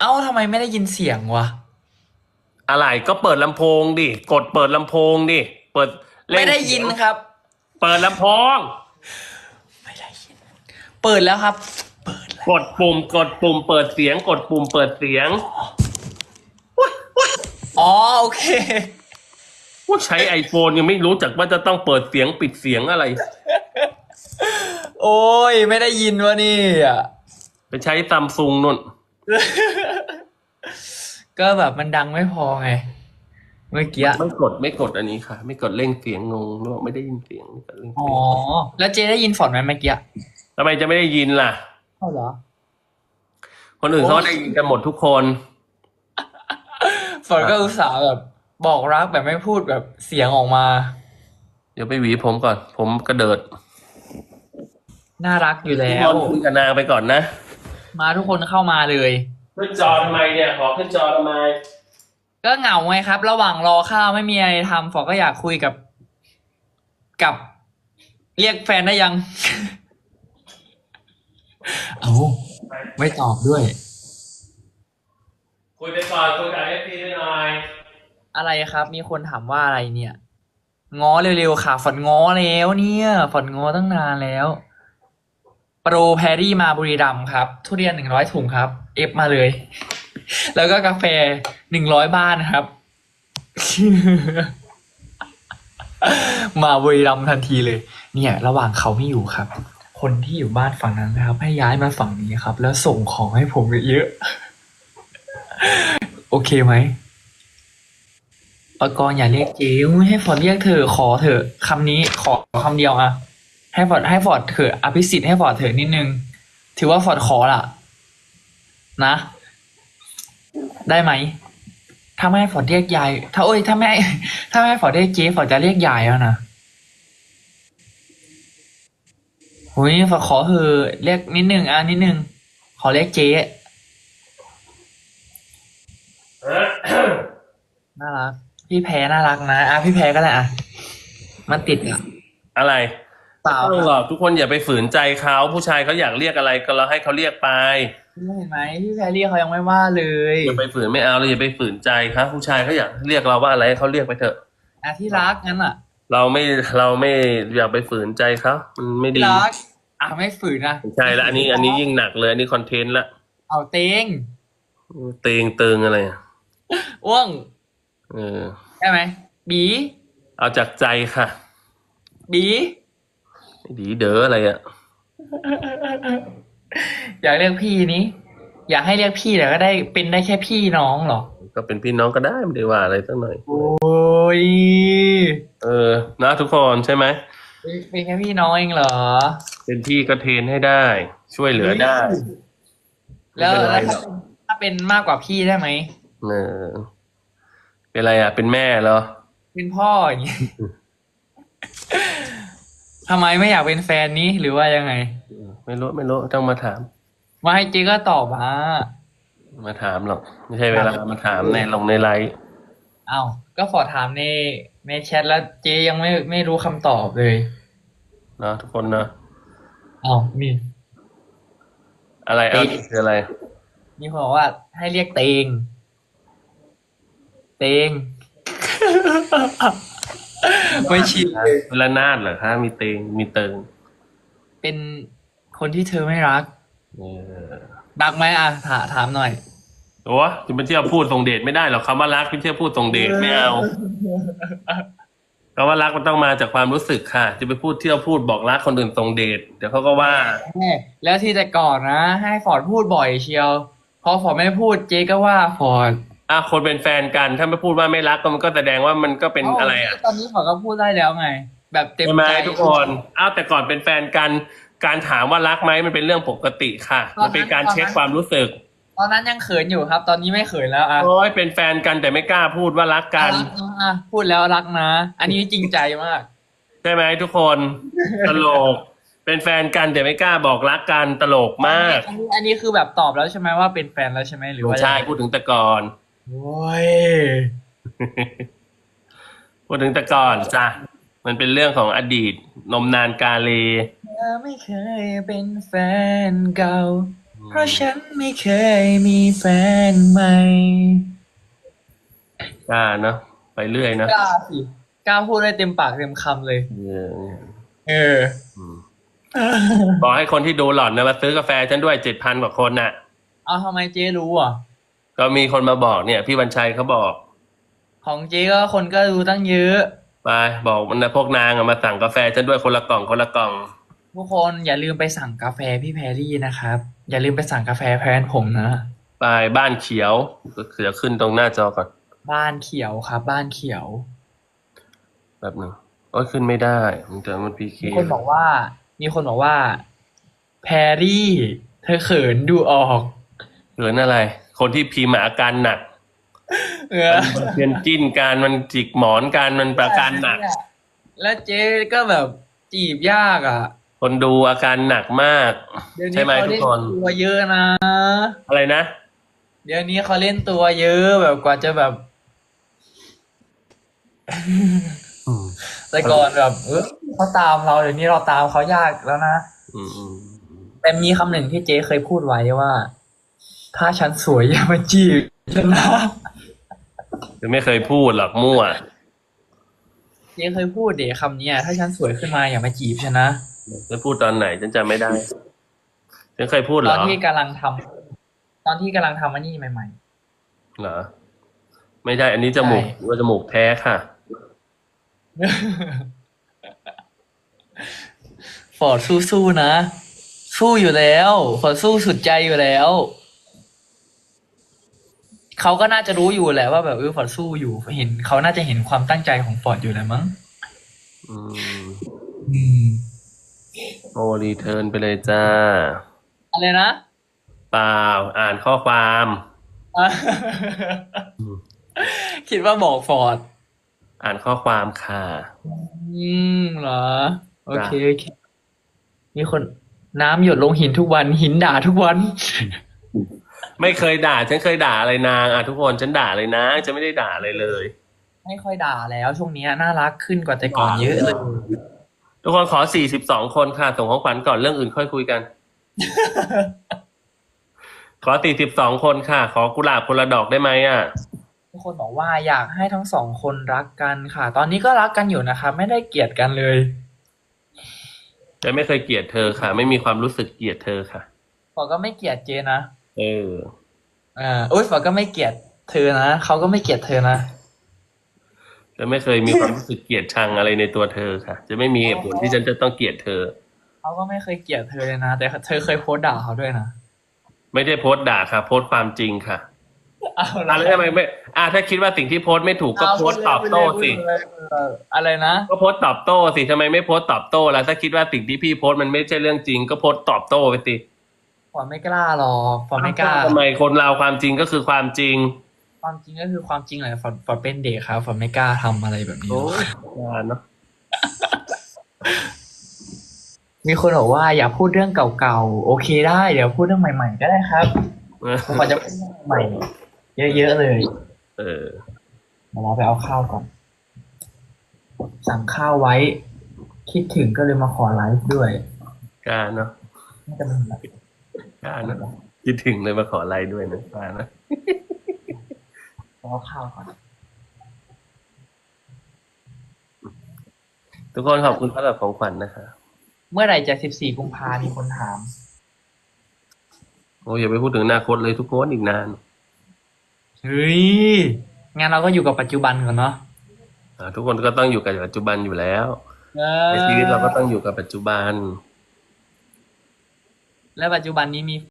เอ้าทำไมไม่ได้ยินเสียงวะ อะไรก็เปิดลำโพงดิ กดเปิดลำโพงดิ เปิดเล่นไม่ได้ยินครับ เปิดลำโพง ไม่ได้ยิน เปิดแล้วครับ เปิดแล้วกดปุ่ม กดปุ่ม เปิดเสียง กดปุ่ม เปิดเสียงอ๋อโอเค ว่าใช้ไอโฟนยังไม่รู้จักว่าจะต้องเปิดเสียงปิดเสียงอะไร โอ้ยไม่ได้ยินวะนี่อะ ไปใช้ซัมซุงนุ่น ก็แบบมันดังไม่พอไง เมื่อกี้อะไม่กดไม่กดอันนี้ค่ะ ไม่กดเร่งเสียงงงหรือว่าไม่ได้ยินเสียงไม่กดเร่งอ๋เสีอยงแล้วเจได้ยินฝนไหมเมื่อกี้อะทำไมจะไม่ได้ยินล่ะเอ้าเหรอ คนอื่นเขาได้ยินกันหมดทุกคน ฝนก็อุตส่าห์แบบบอกรักแบบไม่พูดแบบเสียงออกมา เดี๋ยวไปหวีผมก่อน ผมกระเดิดน่ารักอยู่แล้พี่วมนต์คุยกับนางไปก่อนนะ มาทุกคนเข้ามาเลย ขึ้นจอทำไมเนี่ยขอขึ้นจอทำไม ก็เหงาไงครับ ระหว่างรอข้าวไม่มีอะไรทำฝอก็อยากคุยกับ กับ เรียกแฟนได้ยัง เอาไม่ตอบด้วย คุยไปก่อนคุยกับเอฟพีไปหน่อยอะไรครับ มีคนถามว่าอะไรเนี่ย ง้อเร็วๆค่ะฝนง้อแล้วเนี่ยฝนง้อตั้งนานแล้ว โปรแพรรี่มาบุรีรัมย์ครับ ทุเรียนหนึ่งร้อยถุงครับ เอฟมาเลย แล้วก็กาแฟหนึ่งร้อยบ้านครับ มาบุรีรัมย์ทันทีเลย เนี่ย ระหว่างเขาไม่อยู่ครับ คนที่อยู่บ้านฝั่งนั้นนะครับ ให้ย้ายมาฝั่งนี้ครับ แล้วส่งของให้ผมเยอะๆโอเคไหมปกรณ์อย่าเรียกเจ๊ให้ฟอร์ดเรียกเธอขอเถอะคำนี้ขอคำเดียวอะ ให้ฟอร์ดให้ฟอร์ดเถอะอภิสิทธิ์ให้ฟอร์ดเถอะนิดนึง ถือว่าฟอร์ดขอละนะ ได้ไหมถ้าไม่ให้ฟอร์ดเรียกยาย ถ้าโอ้ยถ้าไม่ถ้าไม่ให้ฟอร์ดเรียกเจ๊ฟอร์ดจะเรียกยายแล้วนะหุยฟอร์ดขอเถอะเรียกนิดนึงอะนิดนึง ขอเรียกเจ๊น่ารัก พี่แพ้น่ารักนะอะพี่แพ้ก็ได้อะมันติดอะอะไร เปล่าไม่ต้องหรอกทุกคนอย่าไปฝืนใจเขาผู้ชายเขาอยากเรียกอะไรก็เราให้เขาเรียกไปเห็นไหมพี่แพรรี่เขายังไม่ว่าเลยอย่าไปฝืนไม่เอาเลยอย่าไปฝืนใจครับผู้ชายเขาอยากเรียกเราว่าอะไรให้เขาเรียกไปเถอะอะที่รักงั้นอะ เราไม่เราไม่อยากไปฝืนใจเขามันไม่ที่ดีรักอะไม่ฝืนนะใช่แล้วอันนี้อันนี้ยิ่งหนักเลยอันนี้คอนเทนต์ละเอาเต็งเตงเติงอะไรอะอ้วงเออใช่ไหมบี เอาจากใจค่ะ บี ดีเด๋ออะไรอะอยากเรียกพี่นี้ อยากให้เรียกพี่แต่ก็ได้เป็นได้แค่พี่น้องเหรอ ก็เป็นพี่น้องก็ได้ไม่ได้ว่าอะไรสักหน่อย โอ้ยเออ นะทุกคนใช่ไหมเป็นแค่พี่น้องเองเหรอ เป็นพี่ก็เทรนให้ได้ ช่วยเหลือได้ แล้วไม่เป็นไรแล้วหรอก ถ้าเป็นมากกว่าพี่ได้ไหม เออ เป็นอะไรอะ เป็นแม่เหรอ เป็นพ่ออย่างงี้ ทำไมไม่อยากเป็นแฟนนี้หรือว่ายังไง ไม่รู้ไม่รู้ต้องมาถาม มาให้เจ๊ก็ตอบมามาถามหรอกไม่ใช่เวลามาถามในลงในไลฟ์เอ้าก็ขอถามในในแชทแล้วเจ๊ยังไม่ไม่รู้คำตอบเลยเนาะทุกคนเนาะเอ้านี่ อะไรเอาติ๊กคืออะไร มีคนบอกว่าให้เรียกเตง เตง ไม่ชินเลยเวลานาดเหรอคะมีเตงมีเติง เป็นคนที่เธอไม่รักเออรักไหมอะถาถามหน่อย โอ้จะไปเที่ยวพูดส่งเดชไม่ได้หรอกคำว่ารักไม่เที่ยวพูดส่งเดชไม่เอาคำว่ารักมันต้องมาจากความรู้สึกค่ะ จะไปพูดเที่ยวพูดบอกรักคนอื่นส่งเดชเดี๋ยวเขาก็ว่า แล้วที่แต่ก่อนนะ ให้ฟอร์ดพูดบ่อยเชียว พอฟอร์ดไม่พูดเจ๊ก็ว่าฟอร์ด อะคนเป็นแฟนกัน ถ้าไม่พูดว่าไม่รักก็มันก็แสดงว่ามันก็เป็นอะไรอะ ตอนนี้ฟอร์ดก็พูดได้แล้วไง แบบเต็มใช่ไหมใจทุกคนอ้าวแต่ก่อนเป็นแฟนกัน การถามว่ารักไหมมันเป็นเรื่องปกติค่ะ มันเป็นการเช็คความรู้สึก ตอนนั้นยังเขินอยู่ครับ ตอนนี้ไม่เขินแล้วอะโอ้ยเป็นแฟนกันแต่ไม่กล้าพูดว่ารักกันรักนะอะพูดแล้วรักนะ อันนี้จริงใจมากใช่ไหมทุกคนตลก เป็นแฟนกันแต่ไม่กล้าบอกรักกันตลกมาก อันนี้อันนี้คือแบบตอบแล้วใช่ไหมว่าเป็นแฟนแล้วใช่ไหมหรือว่าใช่พูดถึงแต่ก่อน โอ้ยพูดถึงแต่ก่อนจ้ะมันเป็นเรื่องของอดีต นมนานกาเลเธอไม่เคยเป็นแฟนเก่าอืเพราะฉันไม่เคยมีแฟนใหม่กล้าเนาะไปเรื่อยนะกล้าสิกล้าพูดได้เต็มปากเต็มคำเลย เออเอออืมบอกให้คนที่ดูหล่อนนะมาซื้อกาแฟฉันด้วยเจ็ดพันกว่าคนน่ะ เอาทำไมเจ๊รู้อะ ก็มีคนมาบอกเนี่ย พี่บัญชัยเขาบอกของเจ๊ก็คนก็รู้ตั้งเยอะไปบอกมันนะพวกนางอะมาสั่งกาแฟฉันด้วยคนละกล่องคนละกล่อง ทุกคนอย่าลืมไปสั่งกาแฟพี่แพรรี่นะครับ อย่าลืมไปสั่งกาแฟแพนผมนะ ไปบ้านเขียวเดี๋ยวขึ้นตรงหน้าจอก่อน บ้านเขียวครับ บ้านเขียวแบบหนึ่งโอ้ยขึ้นไม่ได้ มันจะมันพีเคมีคนบอกว่า มีคนบอกว่า แพรรี่ เธอเขินดูออก เหลืออะไร คนที่พิมพ์อาการหนักเออเพื่อนจิ้นการมันจิกหมอนการมันประการหนัก แล้วเจ๊ก็แบบจีบยากอะคนดูอาการหนักมาก เดี๋ยวนี้ใช่ไหมเขาทุกเล่นคนตัวเยอะนะ อะไรนะ เดี๋ยวนี้เขาเล่นตัวเยอะแบบกว่าจะแบบแต่ก่อนแบบเออเขาตามเราเดี๋ยวนี้เราตามเขายากแล้วนะ อืมอืมแต่มีคำหนึ่งที่เจ๊เคยพูดไว้ว่า ถ้าฉันสวยอย่ามาจีบฉันนะคือไม่เคยพูดหรอกมั่วเจ๊เคยพูดเด็คำเนี้ยถ้าฉันสวยขึ้นมาอย่ามาจีบฉันนะจะพูดตอนไหนฉันจำไม่ได้ฉันเคยพูดเหตรอนอที่กำลังทำตอนที่กำลังทำอันนี้ใหม่เหรอไม่ใช่อันนี้จมูกใช่ว่าจมูกแท้ค่ะๆฟอร์ดสู้ๆนะ สู้อยู่แล้วฟอร์ดสู้สุดใจอยู่แล้ว เขาก็น่าจะรู้อยู่แหละว่าแบบเออฟอร์ดสู้อยู่เห็นเขาน่าจะเห็นความตั้งใจของฟอร์ดอยู่แหละมั้งอืมอืมโอรีเทิร์นไปเลยจ้า อะไรนะเปล่าอ่านข้อความอะคิดว่าบอกฟอร์ดอ่านข้อความค่ะ อืมเหรอ โอเคโอเคมีคนน้ำหยดลงหินทุกวันหินด่าทุกวัน ไม่เคยด่า ฉันเคยด่าอะไรนางอะทุกคนฉันด่าเลยนะฉันไม่ได้ด่าอะไรเลย ไม่ค่อยด่าแล้วช่วงนี้น่ารักขึ้นกว่าแต่ก่อนเยอะเลย ทุกคนขอสี่สิบสองคนค่ะ ส่งของขวัญก่อนเรื่องอื่นค่อยคุยกัน ขอสี่สิบสองคนค่ะ ขอกุหลาบคนละดอกได้ไหมอะทุกคนบอกว่าอยากให้ทั้งสองคนรักกันค่ะ ตอนนี้ก็รักกันอยู่นะคะ ไม่ได้เกลียดกันเลยแต่ไม่เคยเกลียดเธอค่ะ ไม่มีความรู้สึกเกลียดเธอค่ะฟอร์ดก็ไม่เกลียดเจนะ เอออ่าอุ้ยฟอร์ดก็ไม่เกลียดเธอนะเขาก็ไม่เกลียดเธอนะจะไม่เคยมีความรู้สึกเกลียดชังอะไรในตัวเธอค่ะ จะไม่มีเหตุผลที่ฉันจะต้องเกลียดเธอเขาก็ไม่เคยเกลียดเธอเลยนะแต่เธอเคยโพสต์ด่าเขาด้วยนะไม่ได้โพสต์ด่าค่ะ โพสต์ความจริงค่ะเอาอะแล้วทำไมไม่อะถ้าคิดว่าสิ่งที่โพสต์ไม่ถูกก็โพสต์ตอบโต้สิเอออะไรนะก็โพสต์ตอบโต้สิทำไมไม่โพสต์ตอบโต้ล่ะถ้าคิดว่าสิ่งที่พี่โพสต์มันไม่ใช่เรื่องจริง ก็โพสต์ตอบโต้ไปสิ ฟอร์ดไม่กล้าหรอกฟอร์ดไม่กล้าทำไมคนเราความจริงก็คือความจริง ความจริงก็คือความจริงแหละฟอร์ดฟอร์ดเป็นเด็กครับฟอร์ดไม่กล้าทำอะไรแบบนี้หรโอ้อกยอย่าเนาะมีคนบอกว่าอย่าพูดเรื่องเก่าๆโอเคได้ เดี๋ยวพูดเรื่องใหม่ๆก็ได้ครับผมอาจจะพูดเรื่องใหม่เยอะๆเลย เออเดี๋ยวเราไปเอาข้าวก่อน สั่งข้าวไว้ คิดถึงก็เลยมาขอไลฟ์ด้วยกล้าเนาะน่าจะเป็นแบบ กล้าเนาะคิดถึงเลยมาขอไลน์ด้วยนะกล้านะเอาข้าวก่อนทุกคนขอบคุณสำหรับของขวัญนะคะ เมื่อไหร่จะสิบสี่กุมภามีคนถาม โอ้ยอย่าไปพูดถึงอนาคตเลยทุกคนอีกนาน เฮ้ยงั้นเราก็อยู่กับปัจจุบันก่อนเนาะอ่าทุกคนก็ต้องอยู่กับปัจจุบันอยู่แล้วเอในชีวิตเราก็ต้องอยู่กับปัจจุบัน และปัจจุบันนี้มี